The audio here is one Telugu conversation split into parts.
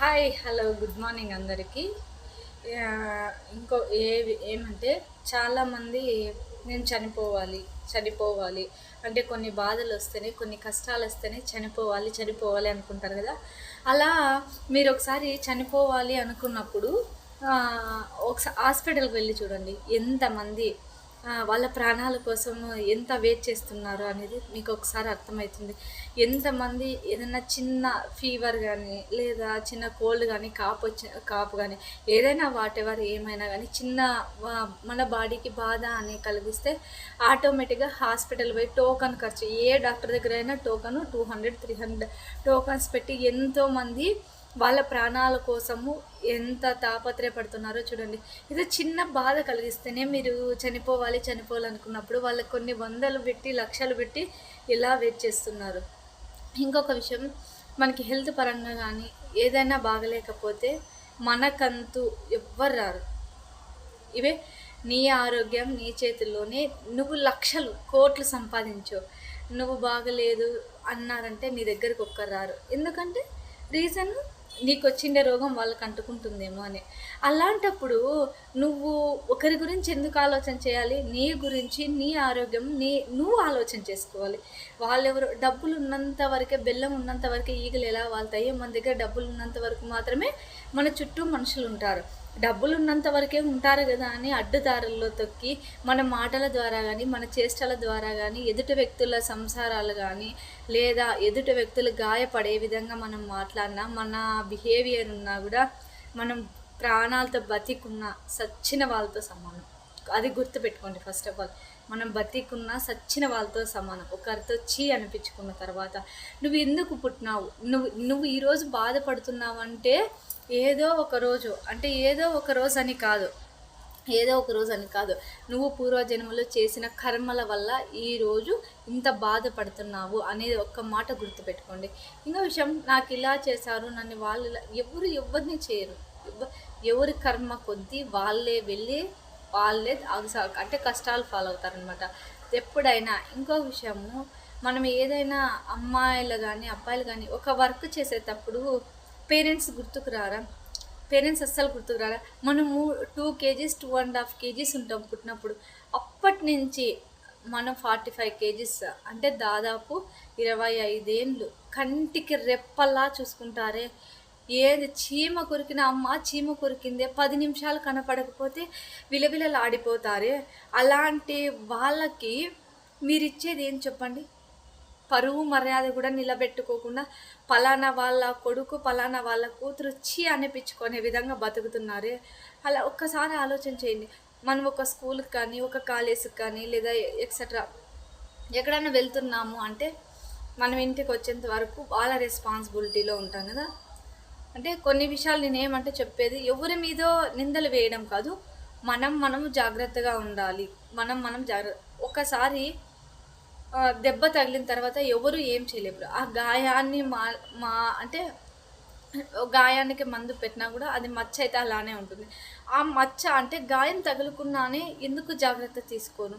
హాయ్ హలో గుడ్ మార్నింగ్ అందరికీ. ఇంకో ఏ ఏమంటే చాలామంది నేను చనిపోవాలి చనిపోవాలి. అంటే కొన్ని బాధలు వస్తేనే కొన్ని కష్టాలు వస్తేనే చనిపోవాలి చనిపోవాలి అనుకుంటారు కదా. అలా మీరు ఒకసారి చనిపోవాలి అనుకున్నప్పుడు ఒకసారి హాస్పిటల్కి వెళ్ళి చూడండి. ఎంతమంది వాళ్ళ ప్రాణాల కోసం ఎంత వెయిట్ చేస్తున్నారు అనేది మీకు ఒకసారి అర్థమవుతుంది. ఎంతమంది ఏదైనా చిన్న ఫీవర్ కానీ లేదా చిన్న కోల్డ్ కానీ కాపు వచ్చి కాపు కానీ ఏదైనా వాటెవర్ ఏమైనా కానీ చిన్న మన బాడీకి బాధ అని కలిగిస్తే ఆటోమేటిక్గా హాస్పిటల్ పోయి టోకన్ ఖర్చు ఏ డాక్టర్ దగ్గర అయినా token two hundred three hundred tokens పెట్టి ఎంతోమంది వాళ్ళ ప్రాణాల కోసము ఎంత తాపత్రయపడుతున్నారో చూడండి. ఇది చిన్న బాధ కలిగిస్తేనే మీరు చనిపోవాలి చనిపోవాలనుకున్నప్పుడు వాళ్ళకి కొన్ని వందలు పెట్టి లక్షలు పెట్టి ఇలా వెయిట్ చేస్తున్నారు. ఇంకొక విషయం మనకి హెల్త్ పరంగా కానీ ఏదైనా బాగలేకపోతే మనకంతు ఎవ్వరు రారు. ఇవే నీ ఆరోగ్యం నీ చేతుల్లోనే నువ్వు లక్షలు కోట్లు సంపాదించు. నువ్వు బాగలేదు అన్నారంటే నీ దగ్గరికి ఒక్కరు రారు. ఎందుకంటే రీజన్ నీకు వచ్చిండే రోగం వాళ్ళకి అంటుకుంటుందేమో అని. అలాంటప్పుడు నువ్వు ఒకరి గురించి ఎందుకు ఆలోచన చేయాలి? నీ గురించి నీ ఆరోగ్యం నీ నువ్వు ఆలోచన చేసుకోవాలి. వాళ్ళెవరు డబ్బులు ఉన్నంత వరకే బెల్లం ఉన్నంత వరకే ఈగలు ఎలా వాళ్తాయి? మన దగ్గర డబ్బులు ఉన్నంత వరకు మాత్రమే మన చుట్టూ మనుషులు ఉంటారు. డబ్బులు ఉన్నంత వరకే ఉంటారు కదా అని అడ్డుదారుల్లో తొక్కి మన మాటల ద్వారా కానీ మన చేష్టల ద్వారా కానీ ఎదుటి వ్యక్తుల సంసారాలు కానీ లేదా ఎదుటి వ్యక్తులు గాయపడే విధంగా మనం మాట్లాడినా మన బిహేవియర్ ఉన్నా కూడా మనం ప్రాణాలతో బతికున్న సచ్చిన వాళ్ళతో సమానం. అది గుర్తుపెట్టుకోండి ఫస్ట్ ఆఫ్ ఆల్ మనం బతికున్న సచ్చిన వాళ్ళతో సమానం. ఒకరితో చీ అనిపించుకున్న తర్వాత నువ్వు ఎందుకు పుట్టినావు? నువ్వు నువ్వు ఈరోజు బాధపడుతున్నావు అంటే ఏదో ఒక రోజు అంటే ఏదో ఒక రోజు అని కాదు. ఏదో ఒక రోజు అని కాదు. నువ్వు పూర్వజన్మలో చేసిన కర్మల వల్ల ఈరోజు ఇంత బాధపడుతున్నావు అనేది ఒక్క మాట గుర్తుపెట్టుకోండి. ఇంకో విషయం నాకు ఇలా చేశారు. నన్ను వాళ్ళు ఇలా ఎవరు ఎవరిని చేయరు. ఎవరి కర్మ కొద్దీ వాళ్ళే వెళ్ళి వాళ్ళే అంటే కష్టాలు ఫాలో అవుతారనమాట ఎప్పుడైనా ఇంకో విషయము మనం ఏదైనా అమ్మాయిలు కానీ అబ్బాయిలు కానీ ఒక వర్క్ చేసేటప్పుడు పేరెంట్స్ గుర్తుకు రారా? పేరెంట్స్ అస్సలు గుర్తుకు రారా? మనము two KGs two and half KGs ఉంటాం పుట్టినప్పుడు. అప్పటి నుంచి మనం ఫార్టీ ఫైవ్ కేజీస్ అంటే దాదాపు ఇరవై ఐదేళ్ళు కంటికి రెప్పల్లా చూసుకుంటారే? ఏది చీమ కొరికిన అమ్మ చీమ కొరికిందే. పది నిమిషాలు కనపడకపోతే విలవిలలాడిపోతారే. అలాంటి వాళ్ళకి మీరు ఇచ్చేది ఏం చెప్పండి? పరువు మర్యాద కూడా నిలబెట్టుకోకుండా పలానా వాళ్ళ కొడుకు పలానా వాళ్ళ కూతురు చీ అనిపించుకునే విధంగా బతుకుతున్నారే. అలా ఒక్కసారి ఆలోచన చేయండి. మనం ఒక స్కూల్కి కానీ ఒక కాలేజీకి కానీ లేదా ఎక్సెట్రా ఎక్కడైనా వెళ్తున్నాము అంటే మనం ఇంటికి వచ్చేంత వరకు వాళ్ళ రెస్పాన్సిబిలిటీలో ఉంటాం కదా. అంటే కొన్ని విషయాలు నేనేమంటే చెప్పేది ఎవరి మీదో నిందలు వేయడం కాదు మనం మనం జాగ్రత్తగా ఉండాలి. మనం మనం జాగ్రత్త ఒకసారి దెబ్బ తగిలిన తర్వాత ఎవరు ఏం చేయలేరు. ఆ గాయాన్ని మా మా అంటే గాయానికి మందు పెట్టినా కూడా అది మచ్చ అయితే అలానే ఉంటుంది. ఆ మచ్చ అంటే గాయం తగులుకున్నానే ఎందుకు జాగ్రత్త తీసుకోను?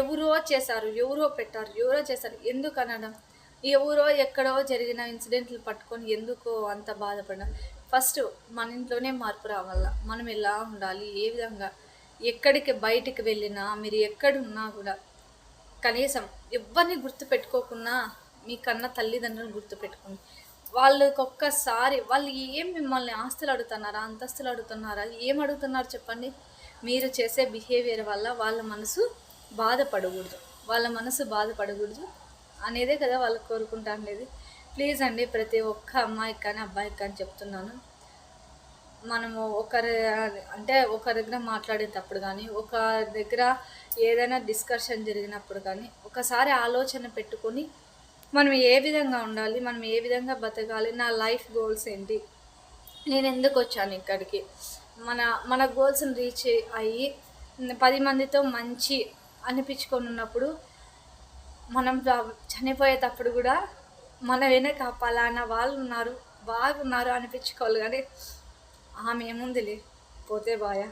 ఎవరో చేశారు ఎవరో పెట్టారు ఎవరో చేశారు ఎందుకు అనడం? ఎవరో ఎక్కడో జరిగిన ఇన్సిడెంట్లు పట్టుకొని ఎందుకో అంత బాధపడడం ఫస్ట్ మన ఇంట్లోనే మార్పు రావాల? మనం ఎలా ఉండాలి? ఏ విధంగా? ఎక్కడికి బయటికి వెళ్ళినా మీరు ఎక్కడున్నా కూడా కనీసం ఎవరిని గుర్తుపెట్టుకోకున్నా మీ కన్న తల్లిదండ్రులు గుర్తుపెట్టుకోండి వాళ్ళకి ఒక్కసారి వాళ్ళు ఏం మిమ్మల్ని ఆస్తులు అడుగుతున్నారా అంతస్తులు అడుగుతున్నారా ఏం అడుగుతున్నారు చెప్పండి? మీరు చేసే బిహేవియర్ వల్ల వాళ్ళ మనసు బాధపడకూడదు. వాళ్ళ మనసు బాధపడకూడదు. అనేదే కదా వాళ్ళు కోరుకుంటా ఉండేది. ప్లీజ్ అండి ప్రతి ఒక్క అమ్మాయికి కానీ అబ్బాయికి కానీ చెప్తున్నాను. మనము ఒకరి అంటే ఒకరి దగ్గర మాట్లాడేటప్పుడు కానీ ఒక దగ్గర ఏదైనా డిస్కషన్ జరిగినప్పుడు కానీ ఒకసారి ఆలోచన పెట్టుకొని మనం ఏ విధంగా ఉండాలి మనం ఏ విధంగా బతకాలి నా లైఫ్ గోల్స్ ఏంటి నేను ఎందుకు వచ్చాను ఇక్కడికి? మన మన గోల్స్ని రీచ్ అయ్యి పది మందితో మంచి అనిపించుకొని ఉన్నప్పుడు మనం చనిపోయేటప్పుడు కూడా మన వెనక పలానా వాళ్ళు ఉన్నారు బాగున్నారు అనిపించుకోవాలి కానీ ఆమె ఏముందిలే పోతే బాయా.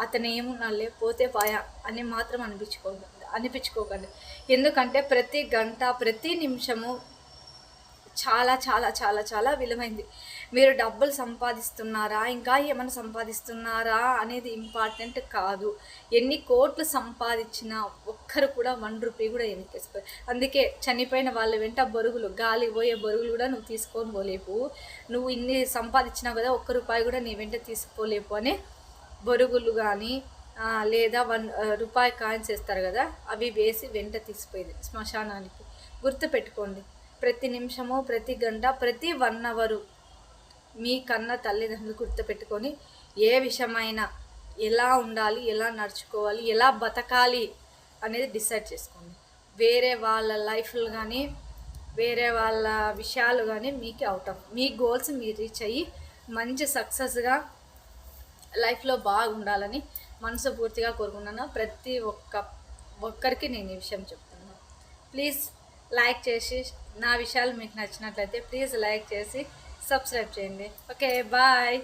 అతను ఏమున్నాలే పోతే పాయా అని మాత్రం అనిపించుకోకండి అనిపించుకోకండి. ఎందుకంటే ప్రతి గంట ప్రతి నిమిషము చాలా చాలా చాలా చాలా విలువైంది. మీరు డబ్బులు సంపాదిస్తున్నారా? ఇంకా ఏమైనా సంపాదిస్తున్నారా? అనేది ఇంపార్టెంట్ కాదు. ఎన్ని కోట్లు సంపాదించినా ఒక్కరు కూడా వన్ రూపీ కూడా వెనకేసుకో అందుకే చనిపోయిన వాళ్ళ వెంట బొరుగులు గాలి పోయే బొరుగులు కూడా నువ్వు తీసుకొని పోలేపు నువ్వు ఇన్ని సంపాదించినావు కదా ఒక్క రూపాయి కూడా నీ వెంట తీసుకోలేపు అని బొరుగులు కానీ లేదా వన్ రూపాయి కాయిన్స్ వేస్తారు కదా అవి వేసి వెంట తీసిపోయింది శ్మశానానికి. గుర్తుపెట్టుకోండి. ప్రతి నిమిషము ప్రతి గంట ప్రతి వన్ అవరు మీ కన్న తల్లిదండ్రులు గుర్తుపెట్టుకొని ఏ విషయమైనా ఎలా ఉండాలి ఎలా నడుచుకోవాలి ఎలా బతకాలి అనేది డిసైడ్ చేసుకోండి. వేరే వాళ్ళ లైఫ్లు కానీ వేరే వాళ్ళ విషయాలు కానీ మీకు అవుట్ ఆఫ్ మీ గోల్స్ మీరు రీచ్ అయ్యి మంచి సక్సెస్గా లైఫ్లో బాగుండాలని మనసు పూర్తిగా కోరుకున్నాను ప్రతి ఒక్క ఒక్కరికి నేను ఈ విషయం చెప్తున్నాను ప్లీజ్ లైక్ చేసి నా విషయాలు మీకు నచ్చినట్లయితే ప్లీజ్ లైక్ చేసి సబ్స్క్రైబ్ చేయండి. Okay bye